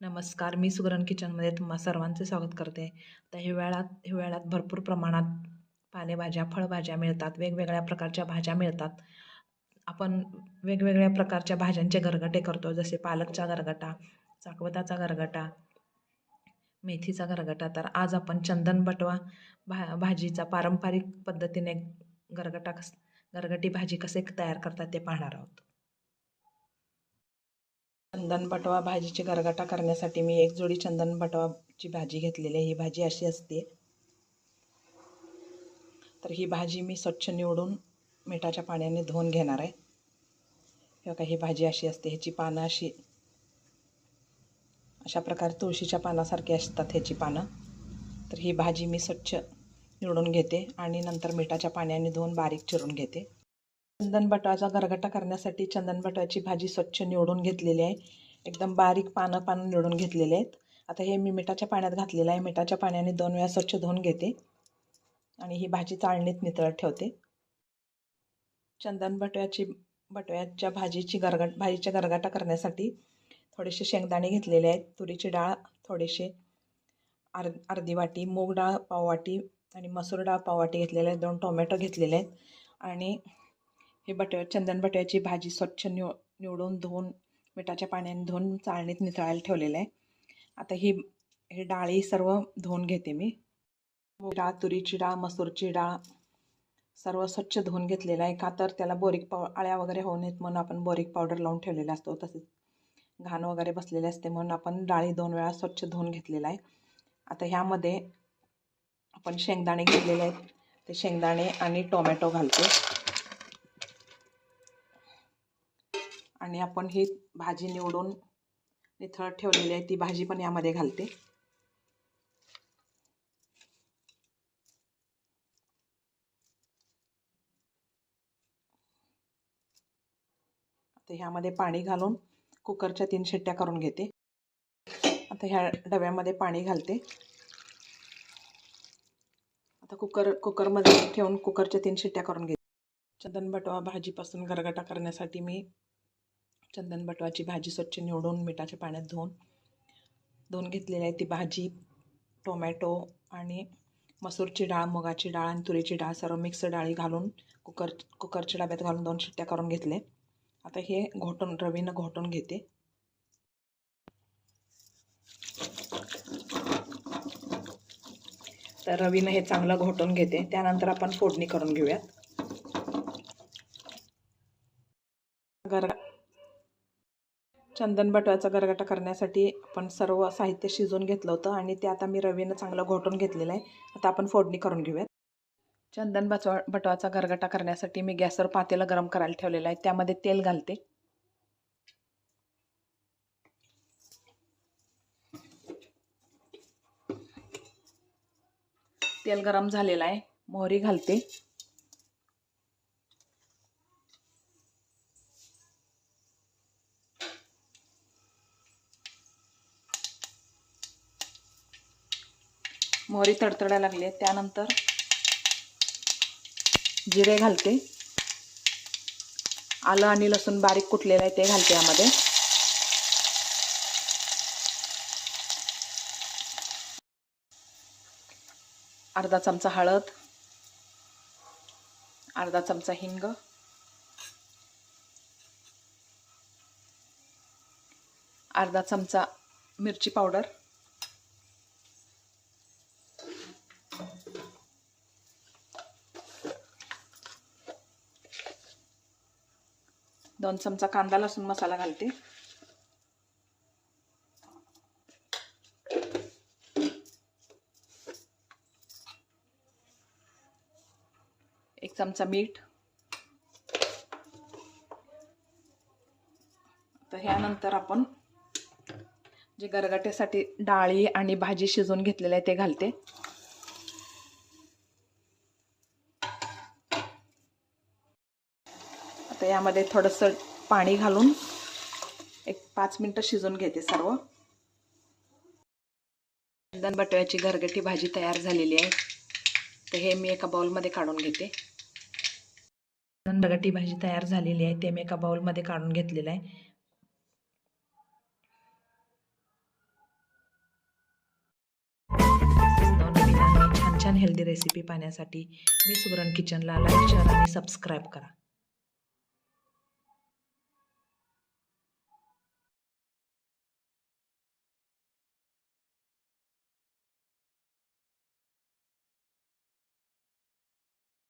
नमस्कार मी सुगरण किचनमध्ये तुम्हा सर्वांचे स्वागत करते. आता हिवाळ्यात हिवाळ्यात भरपूर प्रमाणात पालेभाज्या फळभाज्या मिळतात वेगवेगळ्या प्रकारच्या भाज्या मिळतात. आपण वेगवेगळ्या प्रकारच्या भाज्यांचे गरगटे करतो जसे पालकचा गरगटा चाकवताचा गरगटा मेथीचा गरगटा तर आज आपण चंदन बटवा भा भाजीचा पारंपरिक पद्धतीने गरगटा कस गरगटी भाजी कसे तयार करतात ते पाहणार आहोत. चंदन बटवा भाजीची गरगटा करण्यासाठी मी एक जोडी चंदन बटवाची भाजी घेतलेली आहे. ही भाजी अशी असते. तर ही भाजी मी स्वच्छ निवडून मिठाच्या पाण्याने धुवून घेणार आहे. हे बघा ही भाजी अशी असते. ह्याची पानं अशी अशा प्रकारे तुळशीच्या पानासारखी असतात ह्याची पानं. तर ही भाजी मी स्वच्छ निवडून घेते आणि नंतर मिठाच्या पाण्याने धुवून बारीक चिरून घेते. चंदन बटवाचा गरगटा करण्यासाठी चंदन बटवाची भाजी स्वच्छ निवडून घेतलेली आहे. एकदम बारीक पानं पानं निवडून घेतलेले आहेत. आता हे मी मिठाच्या पाण्यात घातलेलं आहे. मिठाच्या पाण्याने दोन वेळा स्वच्छ धुवून घेते. आणि ही भाजी चाळणीत नितळत ठेवते. चंदन बटव्याची बटव्याच्या भाजीची गरगट भाजीच्या गरगाटा करण्यासाठी थोडेसे शेंगदाणे घेतलेले आहेत. तुरीची डाळ थोडेसे अर् अर्धी वाटी मूग डाळ पाववाटी आणि मसूर डाळ पाववाटी घेतलेले आहेत. दोन टोमॅटो घेतलेले आहेत. आणि हे बटव्या चंदन बटव्याची भाजी स्वच्छ निव निवडून धुवून मिठाच्या पाण्याने धुवून चाळणीत नितळायला ठेवलेलं आहे. आता ही हे डाळी सर्व धुवून घेते मी. डाळ तुरीची डाळ मसूरची डाळ सर्व स्वच्छ धुवून घेतलेलं आहे. का तर त्याला बोरिक पाव आळ्या वगैरे होऊ नयेत म्हणून आपण बोरिक पावडर लावून ठेवलेला असतो. तसेच घाण वगैरे बसलेले असते म्हणून आपण डाळी दोन वेळा स्वच्छ धुवून घेतलेला आहे. आता ह्यामध्ये आपण शेंगदाणे घेतलेले आहेत. ते शेंगदाणे आणि टोमॅटो घालतो. आणि आपण ही भाजी निवडून निथळत ठेवलेली आहे. ती भाजी पण यामध्ये घालते. आता ह्यामध्ये पाणी घालून कुकरच्या तीन शिट्ट्या करून घेते. आता ह्या डब्यामध्ये पाणी घालते. आता कुकर कुकरमध्ये ठेवून कुकरच्या तीन शिट्ट्या करून घेते. चंदन बटवा भाजीपासून गरगटा करण्यासाठी मी चंदन बटवाची भाजी स्वच्छ निवडून मिठाच्या पाण्यात धुवून. धुवून घेतलेली आहे ती भाजी टोमॅटो आणि मसूरची डाळ मुगाची डाळ आणि तुरीची डाळ सर्व मिक्स डाळी घालून कुकर कुकरच्या डब्यात घालून दोन शिट्ट्या करून घेतले. आता हे घोटून रवीनं घोटून घेते. तर रवीनं हे चांगलं घोटून घेते. त्यानंतर आपण फोडणी करून घेऊयात. चंदन बटव्याचा गरगटा करण्यासाठी आपण सर्व साहित्य शिजवून घेतलं होतं आणि ते आता मी रवीनं चांगलं घोटून घेतलेलं आहे. आता आपण फोडणी करून घेऊयात. चंदन बचवा बटवाचा गरगटा करण्यासाठी मी गॅसवर पातेला गरम करायला ठेवलेलं आहे. त्यामध्ये तेल घालते. तेल गरम झालेलं आहे. मोहरी घालते. मोहरी तडतडायला लागली आहे. त्यानंतर जिरे घालते. आलं आणि लसूण बारीक कुटलेलं आहे ते घालते यामध्ये. अर्धा चमचा हळद. अर्धा चमचा हिंग. अर्धा चमचा मिरची पावडर. दोन चमचा कांदा लसूण मसाला घालते. एक चमचा मीठ. तर ह्यानंतर आपण जे गरगट्यासाठी डाळी आणि भाजी शिजवून घेतलेलं आहे ते घालते. यामध्ये थोडंसं पाणी घालून एक पाच मिनटं शिजून घेते सर्व. दन बटव्याची घरगटी भाजी तयार झालेली आहे. तर हे मी एका बाउलमध्ये काढून घेते. दन भाजी तयार झालेली आहे ते मी एका बाऊलमध्ये काढून घेतलेलं आहे. छान हेल्दी रेसिपी पाहण्यासाठी मी सुगरण किचनला लाईक शेअर आणि सबस्क्राईब करा.